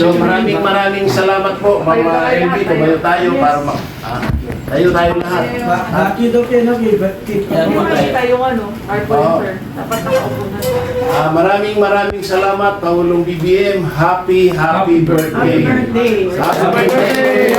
So maraming maraming salamat po mga LB. Tumayo tayo para ma... Ah, tayo tayo lahat. Baki daw kayo no, but Hindi mo yung ano, sir. Dapat nakaupo na. Ah, maraming maraming salamat Pangulong BBM. Happy, happy birthday. Happy birthday. Happy birthday.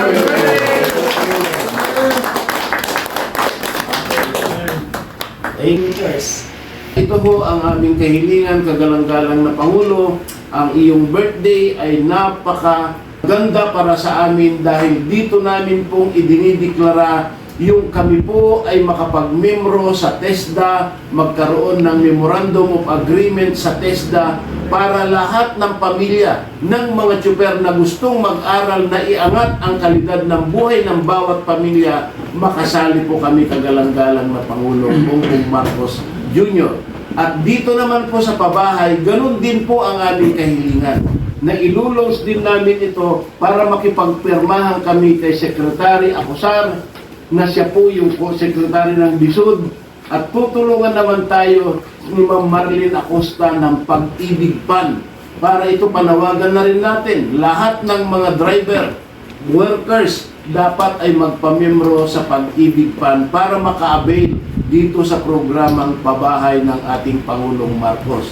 Thank you. Ito ho ang aming kahilingan, kagalang-galang na Pangulo. Ang iyong birthday ay napaka ganda para sa amin dahil dito namin pong idinideklara yung kami po ay makapag-membro sa TESDA, magkaroon ng Memorandum of Agreement sa TESDA para lahat ng pamilya ng mga tsuper na gustong mag-aral na iangat ang kalidad ng buhay ng bawat pamilya, makasali po kami kagalang-galang na Pangulong Bongbong Marcos Jr. At dito naman po sa pabahay, ganun din po ang aming kahilingan na ilulungs din namin ito para makipagpirmahan kami kay Secretary Acosar na siya po yung po secretary ng BISUD. At tutulungan naman tayo ni Ma'am Marlene Acosta ng pag-ibig pan para ito panawagan na rin natin. Lahat ng mga driver workers dapat ay magpamembro sa pag-ibig pan para maka-avail dito sa programang pabahay ng ating Pangulong Marcos.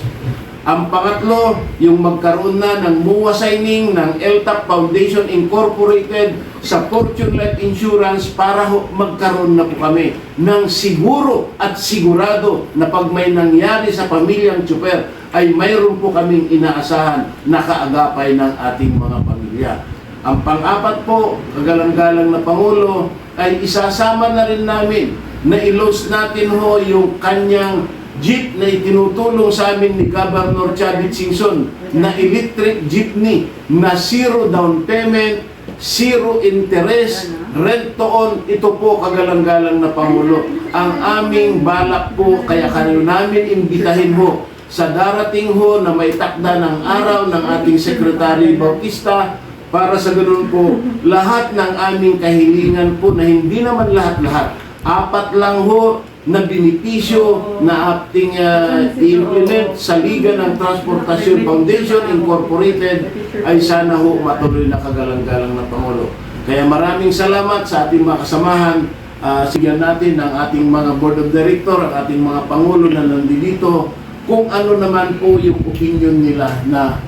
Ang pangatlo, yung magkaroon na ng MUA signing ng LTAP Foundation Incorporated sa Fortune Life Insurance para magkaroon na po kami ng siguro at sigurado na pag may nangyari sa pamilyang tsuper ay mayroon po kaming inaasahan na kaagapay ng ating mga pamilya. Ang pang-apat po, kagalang-galang na Pangulo, ay isasama na rin namin na ilos natin ho yung kanyang jeep na itinutulong sa amin ni Governor Chavit Singson na electric jeepney na zero down payment, zero interest, rent to own, ito po kagalang-galang na Pangulo. Ang aming balak po, kaya kanyo namin imbitahin ho sa darating ho na may takda ng araw ng ating Secretary Bautista para sa ganun po, lahat ng aming kahilingan po na hindi naman lahat-lahat, apat lang ho na benepisyo na ating uh, i-implement sa Liga ng Transportasyon Foundation Incorporated ay sana ho matuloy na kagalang-galang na Pangulo. Kaya maraming salamat sa ating mga kasamahan. Uh, sigyan natin ang ating mga Board of Director, ang ating mga Pangulo na nandito kung ano naman po yung opinion nila na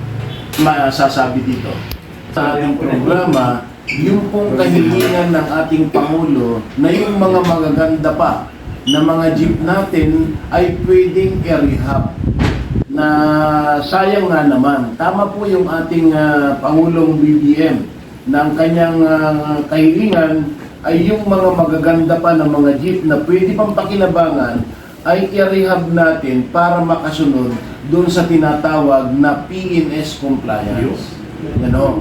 masasabi dito. Sa ating programa, yung pong kahilingan ng ating Pangulo na yung mga magaganda pa na mga jeep natin ay pwedeng i-rehab na sayang nga naman. Tama po yung ating ah, Pangulong BBM na ang kanyang ah, kahilingan ay yung mga magaganda pa na mga jeep na pwede pang pakinabangan ay i-rehab natin para makasunod doon sa tinatawag na PNS compliance. Ano?